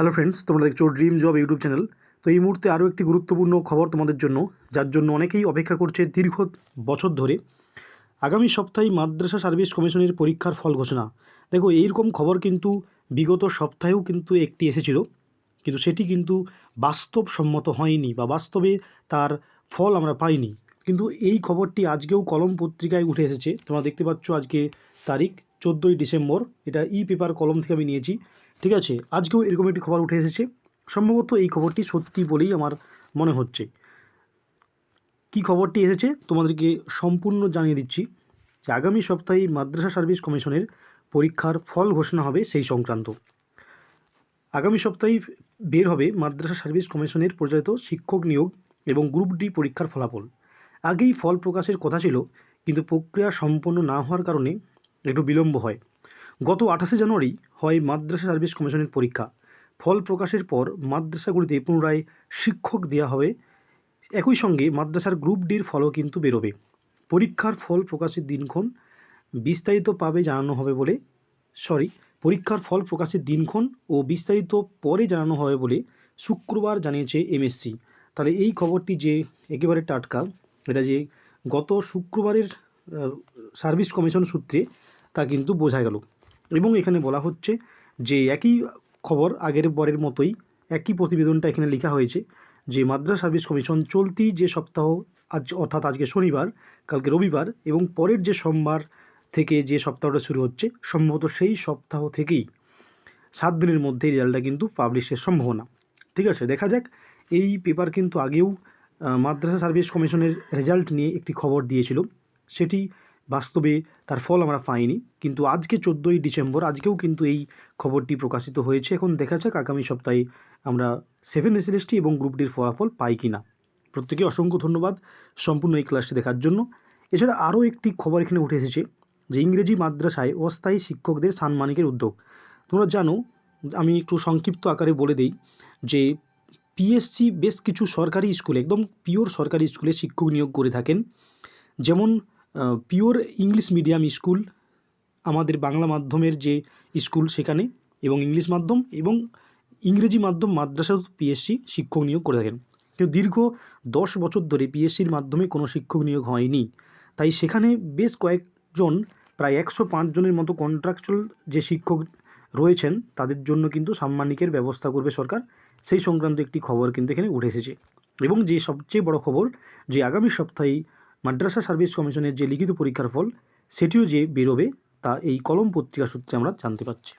Hello friends তোমরা দেখছ dream job YouTube channel তো এই মুহূর্তে আরও একটি গুরুত্বপূর্ণ খবর তোমাদের জন্য, যার জন্য অনেকেই অপেক্ষা করছে দীর্ঘ বছর ধরে। আগামী সপ্তাহে মাদ্রাসা সার্ভিস কমিশনের পরীক্ষার ফল ঘোষণা। দেখো, এইরকম খবর কিন্তু বিগত সপ্তাহেও কিন্তু একটি এসেছিল। কিন্তু সেটি কিন্তু বাস্তবসম্মত হয়নি বা বাস্তবে তার ফল আমরা পাইনি। কিন্তু এই খবরটি আজকেও কলম পত্রিকায় উঠে এসেছে। তোমরা দেখতে পাচ্ছ আজকে তারিখ। চোদ্দোই ডিসেম্বর। এটা ই পেপার কলম থেকে আমি নিয়েছি। ঠিক আছে? আজকেও এরকম একটি খবর উঠে এসেছে। সম্ভবত এই খবরটি সত্যি বলেই আমার মনে হচ্ছে। কি খবরটি এসেছে? তোমাদেরকে সম্পূর্ণ জানিয়ে দিচ্ছি যে আগামী সপ্তাহে মাদ্রাসা সার্ভিস কমিশনের পরীক্ষার ফল ঘোষণা হবে সেই সংক্রান্ত। আগামী সপ্তাহে বের হবে মাদ্রাসা সার্ভিস কমিশনের পরিচালিত শিক্ষক নিয়োগ এবং গ্রুপ ডি পরীক্ষার ফলাফল। আগেই ফল প্রকাশের কথা ছিল, কিন্তু প্রক্রিয়া সম্পন্ন না হওয়ার কারণে একটু বিলম্ব হয়। গত আঠাশে জানুয়ারি হয় মাদ্রাসা সার্ভিস কমিশনের পরীক্ষা। ফল প্রকাশের পর মাদ্রাসাগুলিতে পুনরায় শিক্ষক দেওয়া হবে। একই সঙ্গে মাদ্রাসার গ্রুপ ডির ফলও কিন্তু বেরোবে। পরীক্ষার ফল প্রকাশের দিনক্ষণ বিস্তারিত পাবে জানানো হবে বলে সরি পরীক্ষার ফল প্রকাশের দিনক্ষণ ও বিস্তারিত পরে জানানো হবে বলে শুক্রবার জানিয়েছে এমএসসি তাহলে এই খবরটি যে একেবারে টাটকা, এটা যে গত শুক্রবারের সার্ভিস কমিশন সূত্রে তা কিন্তু বোঝা গেল। এবং এখানে বলা হচ্ছে যে একই খবর আগের বরের মতোই একই প্রতিবেদনটা এখানে লেখা হয়েছে যে মাদ্রাস সার্ভিস কমিশন চলতি যে সপ্তাহ আজ অর্থাৎ আজকে শনিবার, কালকে রবিবার এবং পরের যে সোমবার থেকে যে সপ্তাহটা শুরু হচ্ছে, সম্ভবত সেই সপ্তাহ থেকেই সাত দিনের মধ্যে রেজাল্টটা কিন্তু পাবলিশের সম্ভাবনা। ঠিক আছে, দেখা যাক। এই পেপার কিন্তু আগেও মাদ্রাসা সার্ভিস কমিশনের রেজাল্ট নিয়ে একটি খবর দিয়েছিল। সেটি বাস্তবে তার ফল আমরা পাইনি। কিন্তু আজকে চোদ্দোই ডিসেম্বর, আজকেও কিন্তু এই খবরটি প্রকাশিত হয়েছে। এখন দেখা যাক আগামী সপ্তাহে আমরা সেভেন এসএলএসটি এবং গ্রুপ ডির ফলাফল পাই কি না প্রত্যেকে অসংখ্য ধন্যবাদ সম্পূর্ণ এই ক্লাসটি দেখার জন্য। এছাড়া আরও একটি খবর এখানে উঠে এসেছে যে ইংরেজি মাদ্রাসায় অস্থায়ী শিক্ষকদের সাম্মানিকের উদ্যোগ। তোমরা জানো, আমি একটু সংক্ষিপ্ত আকারে বলে দিই যে পিএসসি বেশ কিছু সরকারি স্কুলে, একদম পিওর সরকারি স্কুলে শিক্ষক নিয়োগ করে থাকেন। যেমন পিওর ইংলিশ মিডিয়াম স্কুল আমাদের বাংলা মাধ্যমের যে স্কুল সেখানে এবং ইংলিশ মাধ্যম এবং ইংরেজি মাধ্যম মাদ্রাসা পিএসসি শিক্ষক নিয়োগ করে থাকেন। কিন্তু দীর্ঘ দশ বছর ধরে পিএসসির মাধ্যমে কোনো শিক্ষক নিয়োগ হয়নি। তাই সেখানে বেশ কয়েকজন, প্রায় একশো জনের মতো কন্ট্রাকচুয়াল যে শিক্ষক রয়েছেন, তাদের জন্য কিন্তু সাম্মানিকের ব্যবস্থা করবে সরকার। সেই সংক্রান্ত একটি খবর কিন্তু এখানে উঠে এসেছে। এবং যে সবচেয়ে বড় খবর, যে আগামী সপ্তাহে মাদ্রাসা সার্ভিস কমিশনের যে লিখিত পরীক্ষার ফল, সেটিও যে বেরোবে, তা এই কলম পত্রিকা সূত্রে আমরা জানতে পারছি।